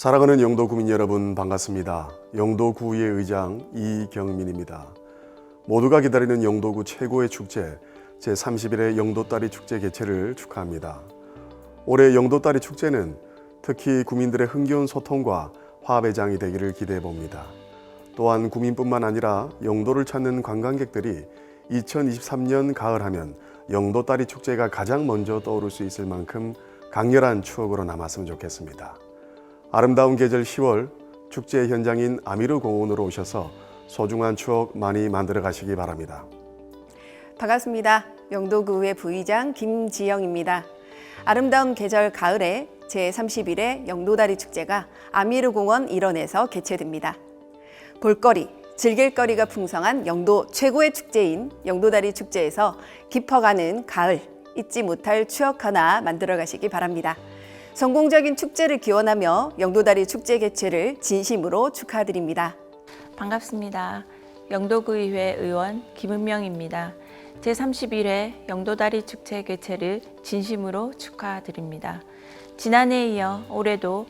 사랑하는 영도 구민 여러분 반갑습니다. 영도구의 의장 이경민입니다. 모두가 기다리는 영도구 최고의 축제 제31회 영도다리 축제 개최를 축하합니다. 올해 영도다리 축제는 특히 구민들의 흥겨운 소통과 화합의 장이 되기를 기대해 봅니다. 또한 구민뿐만 아니라 영도를 찾는 관광객들이 2023년 가을 하면 영도다리 축제가 가장 먼저 떠오를 수 있을 만큼 강렬한 추억으로 남았으면 좋겠습니다. 아름다운 계절 10월 축제 현장인 아미르 공원으로 오셔서 소중한 추억 많이 만들어 가시기 바랍니다. 반갑습니다. 영도구의 부의장 김지영입니다. 아름다운 계절 가을에 제31회 영도다리 축제가 아미르 공원 일원에서 개최됩니다. 볼거리, 즐길 거리가 풍성한 영도 최고의 축제인 영도다리 축제에서 깊어가는 가을, 잊지 못할 추억 하나 만들어 가시기 바랍니다. 성공적인 축제를 기원하며 영도다리 축제 개최를 진심으로 축하드립니다. 반갑습니다. 영도구의회 의원 김은명입니다. 제31회 영도다리 축제 개최를 진심으로 축하드립니다. 지난해에 이어 올해도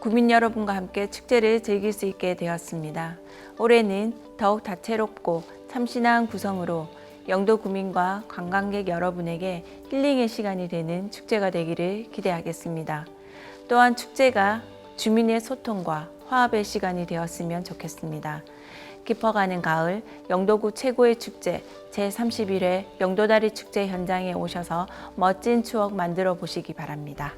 구민 여러분과 함께 축제를 즐길 수 있게 되었습니다. 올해는 더욱 다채롭고 참신한 구성으로 영도 구민과 관광객 여러분에게 힐링의 시간이 되는 축제가 되기를 기대하겠습니다. 또한 축제가 주민의 소통과 화합의 시간이 되었으면 좋겠습니다. 깊어가는 가을 영도구 최고의 축제 제31회 영도다리 축제 현장에 오셔서 멋진 추억 만들어 보시기 바랍니다.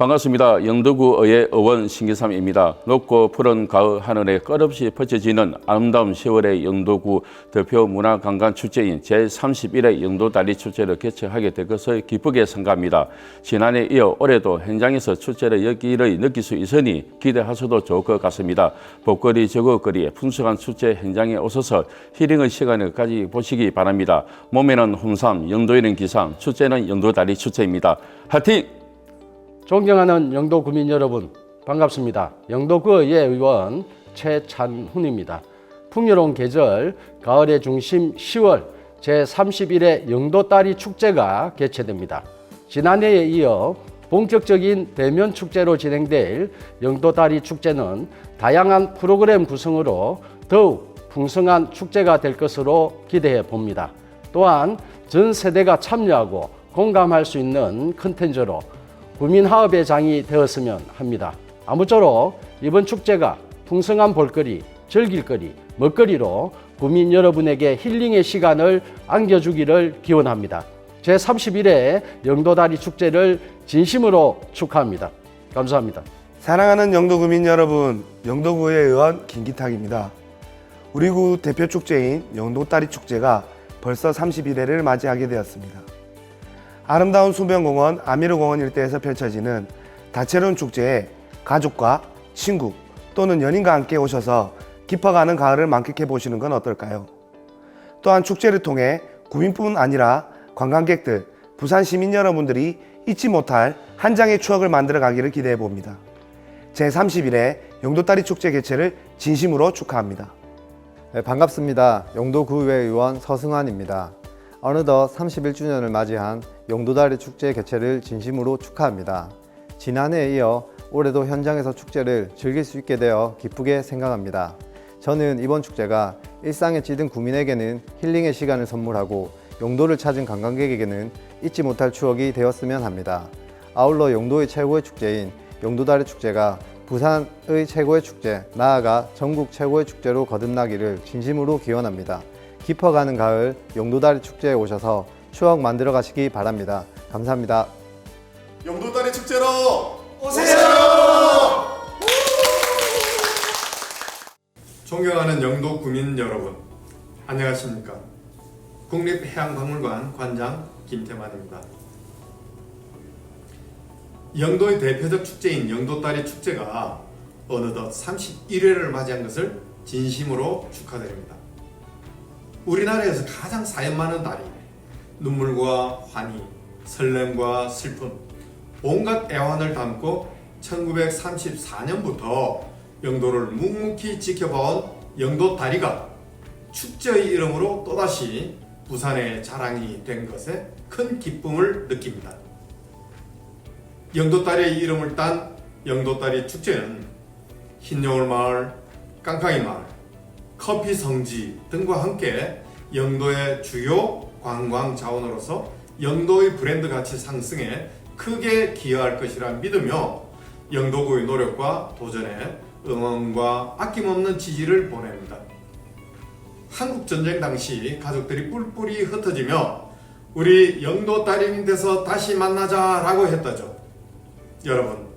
반갑습니다. 영도구의 의원 신기삼입니다. 높고 푸른 가을 하늘에 끝없이 펼쳐지는 아름다운 10월의 영도구 대표 문화관광 축제인 제31회 영도다리 축제를 개최하게 될 것을 기쁘게 생각합니다. 지난해 이어 올해도 현장에서 축제를 여기를 느낄 수 있으니 기대하셔도 좋을 것 같습니다. 복거리 저거거리에 풍성한 축제 현장에 오셔서 힐링의 시간을 가지 보시기 바랍니다. 몸에는 홍삼, 영도에는 기삼, 축제는 영도다리 축제입니다. 화이팅! 존경하는 영도 구민 여러분 반갑습니다. 영도구의 의원 최찬훈입니다. 풍요로운 계절 가을의 중심 10월 제31회 영도다리 축제가 개최됩니다. 지난해에 이어 본격적인 대면 축제로 진행될 영도다리 축제는 다양한 프로그램 구성으로 더욱 풍성한 축제가 될 것으로 기대해 봅니다. 또한 전 세대가 참여하고 공감할 수 있는 컨텐츠로 구민화합의 장이 되었으면 합니다. 아무쪼록 이번 축제가 풍성한 볼거리, 즐길거리, 먹거리로 구민 여러분에게 힐링의 시간을 안겨주기를 기원합니다. 제31회 영도다리 축제를 진심으로 축하합니다. 감사합니다. 사랑하는 영도구민 여러분, 영도구의 의원 김기탁입니다. 우리 구 대표 축제인 영도다리 축제가 벌써 31회를 맞이하게 되었습니다. 아름다운 수변공원, 아미르공원 일대에서 펼쳐지는 다채로운 축제에 가족과 친구 또는 연인과 함께 오셔서 깊어가는 가을을 만끽해 보시는 건 어떨까요? 또한 축제를 통해 구민뿐 아니라 관광객들, 부산 시민 여러분들이 잊지 못할 한 장의 추억을 만들어 가기를 기대해 봅니다. 제31회 영도다리 축제 개최를 진심으로 축하합니다. 네, 반갑습니다. 영도구의회 의원 서승환입니다. 어느덧 31주년을 맞이한 영도다리 축제 개최를 진심으로 축하합니다. 지난해에 이어 올해도 현장에서 축제를 즐길 수 있게 되어 기쁘게 생각합니다. 저는 이번 축제가 일상에 찌든 구민에게는 힐링의 시간을 선물하고 용도를 찾은 관광객에게는 잊지 못할 추억이 되었으면 합니다. 아울러 용도의 최고의 축제인 용도다리 축제가 부산의 최고의 축제, 나아가 전국 최고의 축제로 거듭나기를 진심으로 기원합니다. 깊어가는 가을 용도다리 축제에 오셔서 추억 만들어 가시기 바랍니다. 감사합니다. 영도다리 축제로 존경하는 영도 구민 여러분, 안녕하십니까? 국립해양박물관 관장 김태만입니다. 영도의 대표적 축제인 영도다리 축제가 어느덧 31회를 맞이한 것을 진심으로 축하드립니다. 우리나라에서 가장 사연 많은 다리, 눈물과 환희, 설렘과 슬픔, 온갖 애환을 담고 1934년부터 영도를 묵묵히 지켜봐온 영도 다리가 축제의 이름으로 또다시 부산의 자랑이 된 것에 큰 기쁨을 느낍니다. 영도 다리의 이름을 딴 영도 다리 축제는 흰여울 마을, 깡깡이 마을, 커피 성지 등과 함께 영도의 주요 관광 자원으로서 영도의 브랜드 가치 상승에 크게 기여할 것이라 믿으며 영도구의 노력과 도전에 응원과 아낌없는 지지를 보냅니다. 한국 전쟁 당시 가족들이 뿔뿔이 흩어지며 우리 영도 딸이 밑에서 다시 만나자 라고 했다죠. 여러분,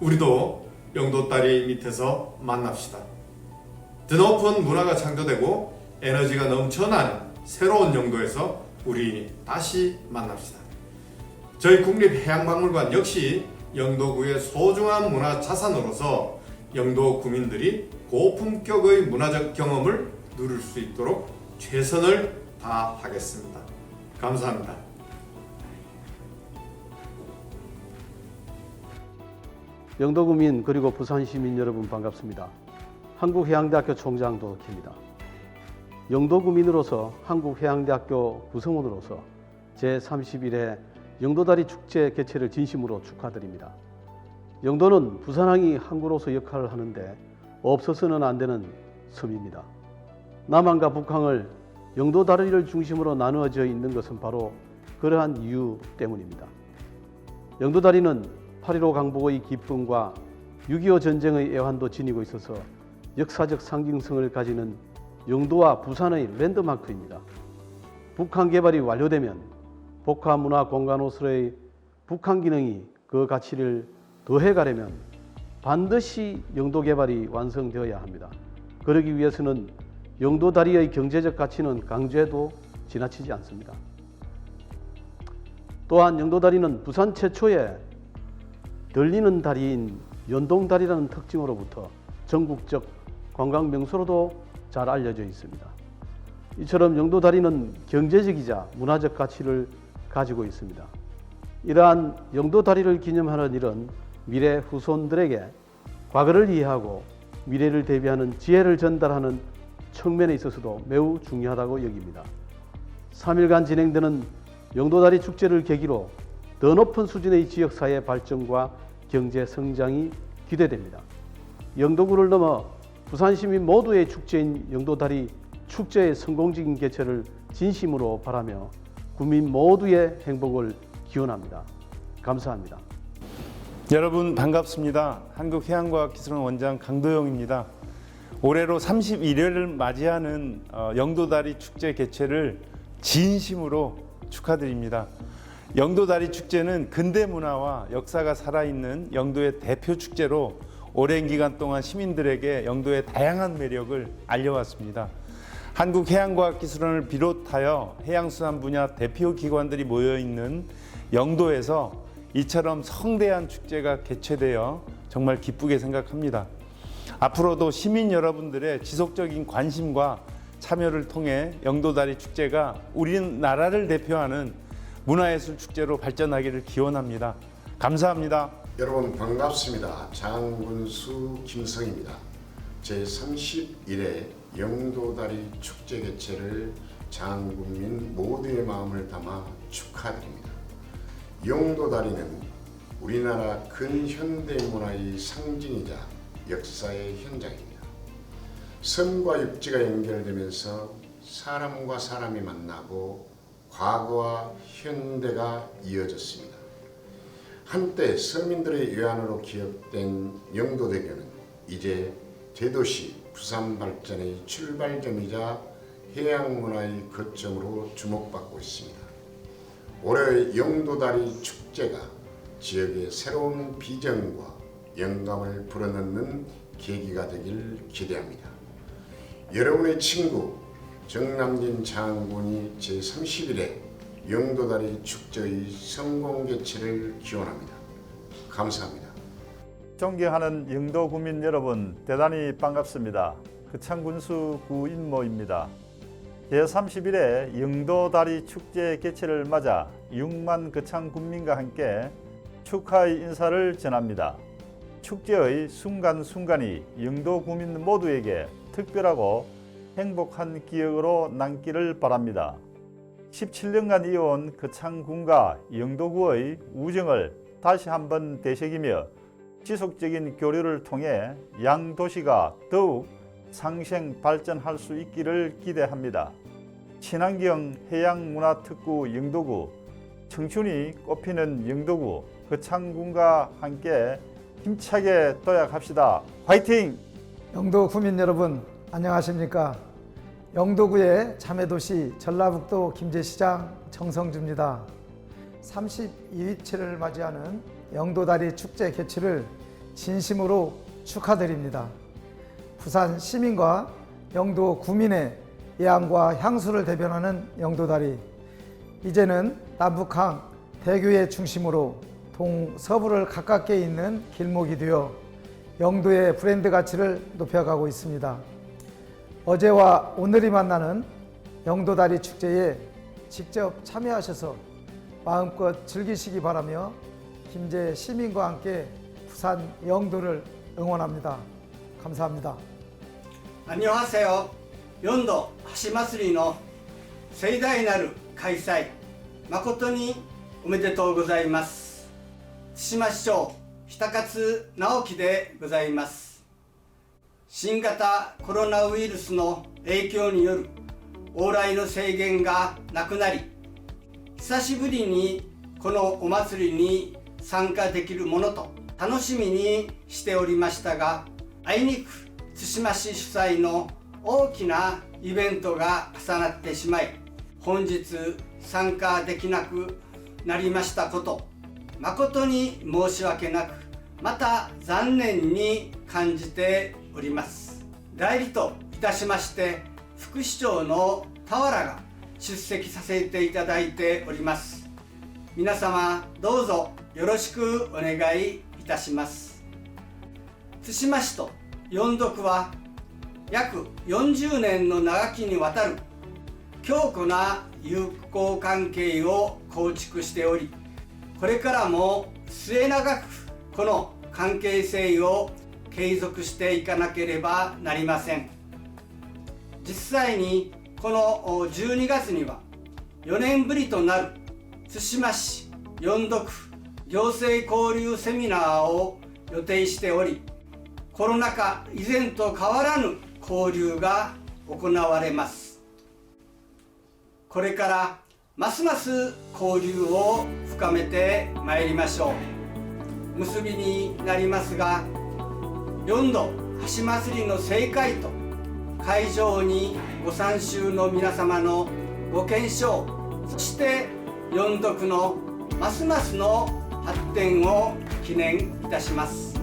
우리도 영도 딸이 밑에서 만납시다. 드높은 문화가 창조되고 에너지가 넘쳐나는 새로운 영도에서 우리 다시 만납시다. 저희 국립해양박물관 역시 영도구의 소중한 문화 자산으로서 영도 구민들이 고품격의 문화적 경험을 누릴 수 있도록 최선을 다하겠습니다. 감사합니다. 영도구민 그리고 부산 시민 여러분 반갑습니다. 한국해양대학교 총장 도덕희입니다. 영도구민으로서 한국해양대학교 구성원으로서 제31회 영도다리 축제 개최를 진심으로 축하드립니다. 영도는 부산항이 항구로서 역할을 하는데 없어서는 안 되는 섬입니다. 남한과 북한을 영도다리를 중심으로 나누어져 있는 것은 바로 그러한 이유 때문입니다. 영도다리는 8.15 강복의 기쁨과 6.25 전쟁의 애환도 지니고 있어서 역사적 상징성을 가지는 영도와 부산의 랜드마크입니다. 북한 개발이 완료되면 복합 문화 공간으로서의 북한 기능이 그 가치를 더해 가려면 반드시 영도 개발이 완성되어야 합니다. 그러기 위해서는 영도 다리의 경제적 가치는 강조해도 지나치지 않습니다. 또한 영도 다리는 부산 최초의 들리는 다리인 연동다리라는 특징으로부터 전국적 관광 명소로도 잘 알려져 있습니다. 이처럼 영도다리는 경제적이자 문화적 가치를 가지고 있습니다. 이러한 영도다리를 기념하는 일은 미래 후손들에게 과거를 이해하고 미래를 대비하는 지혜를 전달하는 측면에 있어서도 매우 중요하다고 여깁니다. 3일간 진행되는 영도다리 축제를 계기로 더 높은 수준의 지역사회 발전과 경제 성장이 기대됩니다. 영도구를 넘어 부산 시민 모두의 축제인 영도다리 축제의 성공적인 개최를 진심으로 바라며 국민 모두의 행복을 기원합니다. 감사합니다. 여러분 반갑습니다. 한국해양과학기술원 원장 강도영입니다. 올해로 31회를 맞이하는 어, 영도다리 축제 개최를 진심으로 축하드립니다. 영도다리 축제는 근대 문화와 역사가 살아있는 영도의 대표 축제로 오랜 기간 동안 시민들에게 영도의 다양한 매력을 알려왔습니다. 한국해양과학기술원을 비롯하여 해양수산 분야 대표 기관들이 모여 있는 영도에서 이처럼 성대한 축제가 개최되어 정말 기쁘게 생각합니다. 앞으로도 시민 여러분들의 지속적인 관심과 참여를 통해 영도다리 축제가 우리나라를 대표하는 문화예술 축제로 발전하기를 기원합니다. 감사합니다. 여러분 반갑습니다. 장군수 김성입니다. 제31회 영도다리 축제 개최를 장군민 모두의 마음을 담아 축하드립니다. 영도다리는 우리나라 근현대 문화의 상징이자 역사의 현장입니다. 섬과 육지가 연결되면서 사람과 사람이 만나고 과거와 현대가 이어졌습니다. 한때 서민들의 외환으로 기억된 영도대교는 이제 대도시 부산 발전의 출발점이자 해양 문화의 거점으로 주목받고 있습니다. 올해 영도다리 축제가 지역의 새로운 비전과 영감을 불어넣는 계기가 되길 기대합니다. 여러분의 친구 정남진 장군이 제31회 영도다리 축제의 성공 개최를 기원합니다. 감사합니다. 존경하는 영도 구민 여러분 대단히 반갑습니다. 그창군수 구인모입니다. 제31회 영도다리 축제 개최를 맞아 6만 거창 군민과 함께 축하의 인사를 전합니다. 축제의 순간순간이 영도 구민 모두에게 특별하고 행복한 기억으로 남기를 바랍니다. 17년간 이어온 거창군과 영도구의 우정을 다시 한번 되새기며 지속적인 교류를 통해 양 도시가 더욱 상생 발전할 수 있기를 기대합니다. 친환경 해양문화특구 영도구 청춘이 꽃피는 영도구 거창군과 함께 힘차게 도약합시다. 화이팅! 영도 구민 여러분 안녕하십니까? 영도구의 자매도시 전라북도 김제시장 정성주입니다. 32위치를 맞이하는 영도다리 축제 개최를 진심으로 축하드립니다. 부산 시민과 영도 구민의 예안과 향수를 대변하는 영도다리 이제는 남북항 대교의 중심으로 동서부를 가깝게 있는 길목이 되어 영도의 브랜드 가치를 높여가고 있습니다. 어제와 오늘이 만나는 영도다리 축제에 직접 참여하셔서 마음껏 즐기시기 바라며 김제 시민과 함께 부산 영도를 응원합니다. 감사합니다. 안녕하세요. 연도橋祭りの盛大なる開催誠におめでとうございます。対馬市長久勝直樹でございます。 新型コロナウイルスの影響による往来の制限がなくなり、久しぶりにこのお祭りに参加できるものと楽しみにしておりましたが、あいにく対馬市主催の大きなイベントが重なってしまい本日参加できなくなりましたこと誠に申し訳なくまた残念に感じております。代理といたしまして副市長の田原が出席させていただいております。皆様どうぞよろしくお願いいたします。対馬市と四読は約40年の長きにわたる強固な友好関係を構築しておりこれからも末永くこの関係性を継続していかなければなりません。実際にこの12月には4年ぶりとなる対馬市四読行政交流セミナーを予定しておりコロナ禍以前と変わらぬ交流が行われます。これからますます交流を深めてまいりましょう。結びになりますが4度橋祭りの正解と会場にご参集の皆様のご健勝そして4読のますますの発展を記念いたします。